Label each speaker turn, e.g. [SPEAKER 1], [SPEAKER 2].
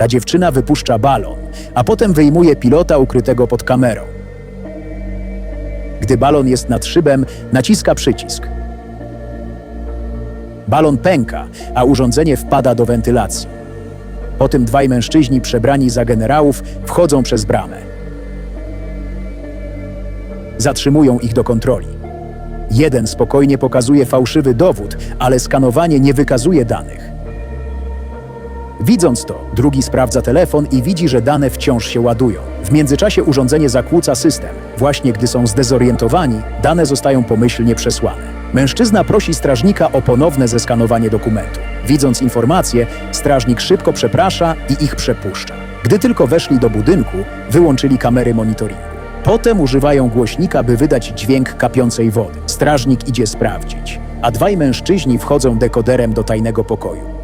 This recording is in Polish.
[SPEAKER 1] Ta dziewczyna wypuszcza balon, a potem wyjmuje pilota ukrytego pod kamerą. Gdy balon jest nad szybem, naciska przycisk. Balon pęka, a urządzenie wpada do wentylacji. Potem dwaj mężczyźni przebrani za generałów wchodzą przez bramę. Zatrzymują ich do kontroli. Jeden spokojnie pokazuje fałszywy dowód, ale skanowanie nie wykazuje danych. Widząc to, drugi sprawdza telefon i widzi, że dane wciąż się ładują. W międzyczasie urządzenie zakłóca system. Właśnie gdy są zdezorientowani, dane zostają pomyślnie przesłane. Mężczyzna prosi strażnika o ponowne zeskanowanie dokumentu. Widząc informację, strażnik szybko przeprasza i ich przepuszcza. Gdy tylko weszli do budynku, wyłączyli kamery monitoringu. Potem używają głośnika, by wydać dźwięk kapiącej wody. Strażnik idzie sprawdzić, a dwaj mężczyźni wchodzą dekoderem do tajnego pokoju.